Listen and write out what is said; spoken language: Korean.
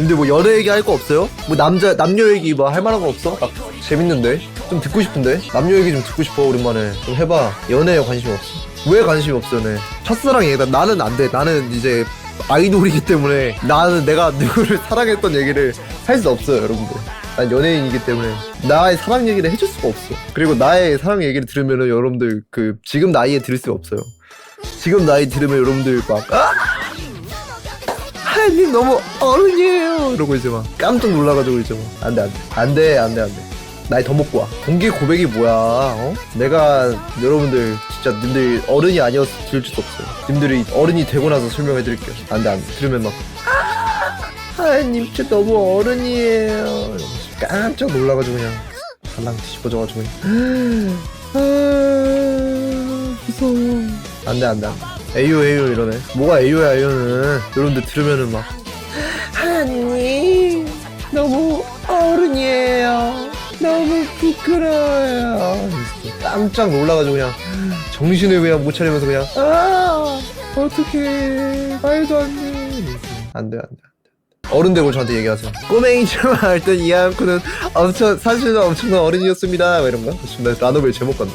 근데 뭐 연애 얘기 할 거 없어요? 뭐 남자 남녀 얘기 뭐 할 만한 거 없어? 막 재밌는데? 좀 듣고 싶은데? 남녀 얘기 좀 듣고 싶어 오랜만에. 좀 해봐. 연애에 관심이 없어. 왜 관심이 없어 연애? 첫사랑 얘기다 나는 안 돼. 나는 이제 아이돌이기 때문에 나는 내가 누구를 사랑했던 얘기를 할 수 없어요 여러분들. 난 연예인이기 때문에 나의 사랑 얘기를 해줄 수가 없어. 그리고 나의 사랑 얘기를 들으면은 여러분들 그 지금 나이에 들을 수가 없어요. 지금 나이 들으면 여러분들 막 아! 하연님 너무 어른이에요. 이러고 이제 막 깜짝 놀라가지고 이제 막 안돼 안돼. 안돼 안돼 안돼. 나이 더 먹고 와. 공개 고백이 뭐야 어? 내가 여러분들 진짜 님들 어른이 아니어서 들을 수 없어요. 님들이 어른이 되고 나서 설명해 드릴게요. 안돼 안돼. 들으면 막 아, 하연님 진짜 너무 어른이에요. 이러면서 깜짝 놀라가지고 그냥 달랑 뒤집어져가지고 그냥 아 무서워. 안돼 안돼 안돼 에이요 에이요 이러네. 뭐가 에이요야 에이요는. 여러분들 들으면은 막. 하나님 너무 어른이에요. 너무 부끄러워요. 깜짝 놀라가지고 그냥 정신을 그냥 못 차리면서 그냥. 아 어떡해. 말도 안돼. 안돼 안돼 어른 되고 저한테 얘기하세요. 꼬맹이처럼 할땐 이하쿠는 엄청 사실은 엄청난 어른이었습니다. 막 이런 거? 지금 나 라노벨 제목 같네